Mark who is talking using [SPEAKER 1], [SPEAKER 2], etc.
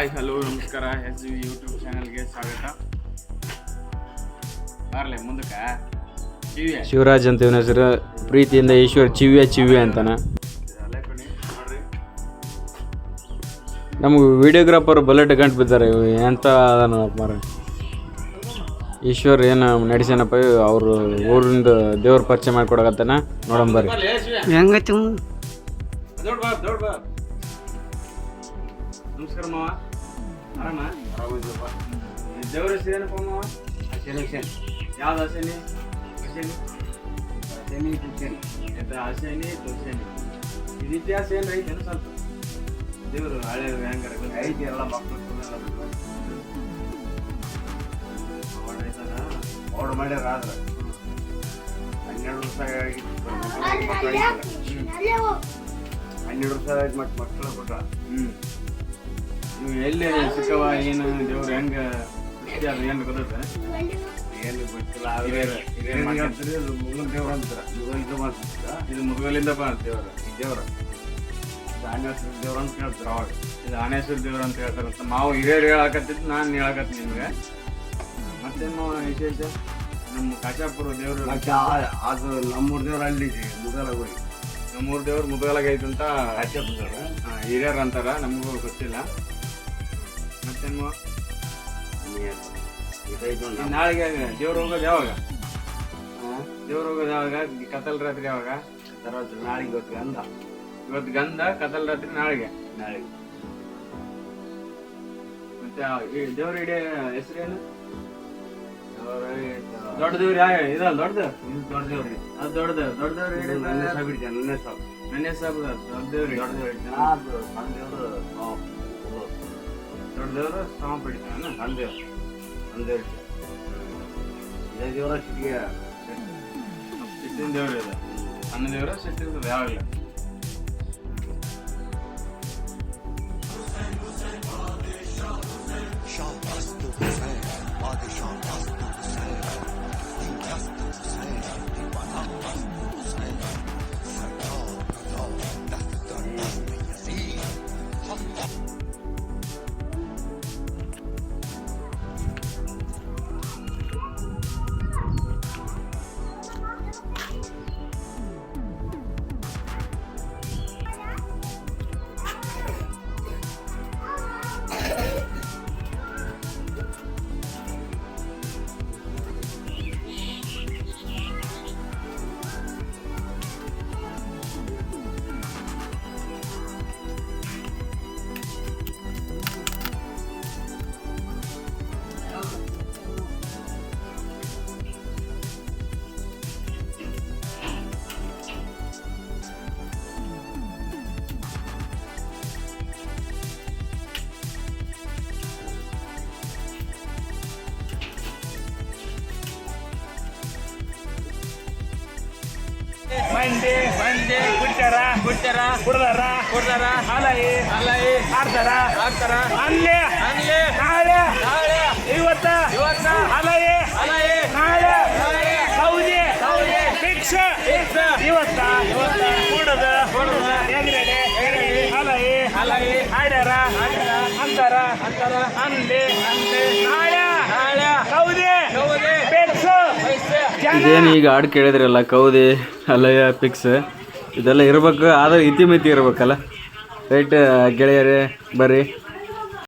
[SPEAKER 1] Hi hello ನಮಸ್ಕಾರ. S G YouTube ಚಾನಲ್ಗೆ ಸ್ವಾಗತ. ಬರಲೆ ಮುಂದಕ್ಕೆ. ಕಿವಿಯ.
[SPEAKER 2] ಶಿವರಾಜ್ ಅಂತ ಇವನ ಹೆಸರು. ಪ್ರೀತಿಯಿಂದ ಈಶ್ವರ್ ಚಿವ್ಯ ಚಿವ್ಯ ಅಂತಾನೆ.
[SPEAKER 1] ಅಲ್ಲೇ ನೋಡ್ರಿ.
[SPEAKER 2] ನಮ್ಗೆ ವಿಡಿಯೋಗ್ರಾಫರ್ ಬುಲೆಟ್ ಗಂಟು ಬಿದ್ದಾರೆ. ಇವು ಎಂತ ಮಾರ ಈಶ್ವರ್ ಏನು ನಡೆಸ್ಯಾನಪ್ಪ ಅವರು ಊರಿಂದ ದೇವ್ರ ಪರಿಚಯ ಮಾಡಿಕೊಡಕತ್ತಾನ. ನೋಡೋಣ ಬರ್ರಿ.
[SPEAKER 3] ಹೆಂಗೈತಿ
[SPEAKER 1] ನಮಸ್ಕಾರ ಮಾವ. ಆರಾಮ ಆರಾಮಿದ್ದಪ್ಪ ದೇವ್ರ ಹೆಸರು ಏನಪ್ಪ ಅಮ್ಮ ಹಸೇನಿ ಹಸೇನ್ ಯಾವ್ದು ಹಸೇನಿ ಹಸೇನಿ ಹಸೇನಿ ತುಸೇನಿ ಆಯ್ತಾ ಹಸೇನಿ ತುಸೇನಿ ಇದು ಇತಿಹಾಸ ಏನು ಐತೇನು ಸ್ವಲ್ಪ ದೇವರು ಹಳೆ ಹೆಂಗಾರ ಐತಿ ಎಲ್ಲ ಮಕ್ಕಳು ಆರ್ಡರ್ ಮಾಡ್ಯಾರ ಆದ್ರೆ ಹನ್ನೆರಡು ವರ್ಷ ಆಗಿತ್ತು. ಹನ್ನೆರಡು ವರ್ಷ ಆಯ್ತು ಮತ್ತೆ ಮಕ್ಕಳು ಕೊಟ್ಟ ಹ್ಞೂ ನೀವು ಎಲ್ಲಿ ಸಿಕ್ಕವ ಏನು ದೇವ್ರು ಹೆಂಗ ಅದು ಏನು ಗೊತ್ತ ಏನು ಗೊತ್ತಿಲ್ಲ ಮುಗಲ್ ದೇವ್ರ ಅಂತಾರ. ಮುಗಲ್ ಮಾಡ್ತಿದ್ರ ಇದು ಮುಗಲಿಂದ ಬಾ ದೇವ್ರ. ಈ ದೇವ್ರ? ಇದು ಆನೇಶ್ವರ ದೇವ್ರ ಅಂತ ಹೇಳ್ತಾರ ಅವಾಗ ಇದು ಆನೇಶ್ವರ ದೇವ್ರ ಅಂತ ಹೇಳ್ತಾರಂತ ಮಾವು ಹಿರಿಯರು ಹೇಳಕತ್ತಿದ್ದು ನಾನು ಹೇಳಕತ್ತೀನಿ ನಿಮ್ಗೆ. ಮತ್ತೇನು ಮಾವ ವಿಶೇಷ? ನಮ್ಮ ಕಾಚಾಪುರ ದೇವರು
[SPEAKER 4] ಅದು ನಮ್ಮೂರು ದೇವ್ರ ಅಲ್ಲಿ ಮುಗಲ ಹೋಗಿ.
[SPEAKER 1] ನಮ್ಮೂರ್ ದೇವ್ರು ಮುಗಲಾಗೈತಂತ ಐತಂತ ಹಾ, ಹಿರಿಯರು ಅಂತಾರ ನಮಗೂ ಗೊತ್ತಿಲ್ಲ. ನಿಮ್ಮ ನಾಳೆಗೆ ದೇವ್ರ ಹೋಗೋದು ಯಾವಾಗ? ದೇವ್ರ ಹೋಗೋದು ಯಾವಾಗ? ಕತ್ತಲ್ ರಾತ್ರಿ ಯಾವಾಗ?
[SPEAKER 4] ರಾತ್ರಿ ನಾಳೆಗೆ. ಇವತ್ತು ಗಂಧ.
[SPEAKER 1] ಇವತ್ತು ಗಂಧ ಕತ್ತಲ್ ರಾತ್ರಿ ನಾಳೆಗೆ.
[SPEAKER 4] ನಾಳೆಗೆ.
[SPEAKER 1] ಮತ್ತೆ ದೇವ್ರ ಇಡೀ ಹೆಸರೇನು? ದೊಡ್ಡ ದೇವ್ರ ಯಾವ ಇದಲ್ಲ ದೊಡ್ಡದು
[SPEAKER 4] ದೊಡ್ಡ ದೇವ್ರಿ
[SPEAKER 1] ಅದು ದೊಡ್ಡ ದೇವ್ರ.
[SPEAKER 4] ದೊಡ್ಡ ದೇವ್ರ ಇಡೀ ನನ್ನ ಹೆಸರು
[SPEAKER 1] ನನ್ನ ಹೆಸರು ದೊಡ್ಡ ದೇವ್ರಿ ದೊಡ್ಡ ದೇವ್ರಿ
[SPEAKER 4] ಸಣ್ಣ ದೇವ್ರು?
[SPEAKER 1] ದೊಡ್ಡ ದೇವರು ಸಮ ಪಡಿತಾನೆ
[SPEAKER 4] ಸಣ್ಣ ದೇವ್ರು ಸಣ್ಣ ದೇವ್ರು ಇದೇ ದೇವ್ರ ಸಿಟಿಗೆ
[SPEAKER 1] ಸಿಟ್ಟಿನ ದೇವ್ರು ಇದೆ ಸಣ್ಣ ದೇವರ ಸಿಟ್ಟಿರ್ತದೆ ಯಾವಾಗಲೂ
[SPEAKER 5] ಮಂಡಿ ಮಂಡಿ ಕುಡ್ತಾರ ಕುಡ್ತಾರ ಕುಡ್ದಾರ ಕುಡ್ದಾರ ಹಾಲಾಯಿ ಹಾಲಾಯಿ ಆಡ್ತಾರ ಆಡ್ತಾರ ಅಲ್ಲೇ ಅಲ್ಲೇ ನಾಳೆ ನಾಳೆ, ಇವತ್ತ ಇವತ್ತ, ಹಾಲಾಯಿ ಹಾಲಾಯಿ, ನಾಳೆ ನಾಳೆ, ಸೌದಿ ಸೌದಿ, ಫಿಕ್ಸ್ ಫಿಕ್ಸ್, ಇವತ್ತ ಇವತ್ತ, ಕುಡದ ಕುಡದ ಎಗ್ರೆಡೆ ಹಾಲಾಯಿ ಹಾಲಾಯಿ ಆಡ್ಯಾರ ಆಡ್ಯಾರ ಅಂತಾರ ಅಂತಾರ ಅಲ್ಲೇ ಅಲ್ಲೇ ನಾಳೆ ಸೌದಿ ಸೌದಿ ಫಿಕ್ಸ್
[SPEAKER 2] ಇದೇನು ಈಗ ಹಾಡು ಕೇಳಿದ್ರಲ್ಲ ಕೌದಿ ಅಲಯ ಪಿಕ್ಸ್ ಇದೆಲ್ಲ ಇರಬೇಕು ಆದರೆ ಇತಿಮಿತಿ ಇರಬೇಕಲ್ಲ. ರೈಟ್ ಗೆಳೆಯರೇ ಬರ್ರಿ.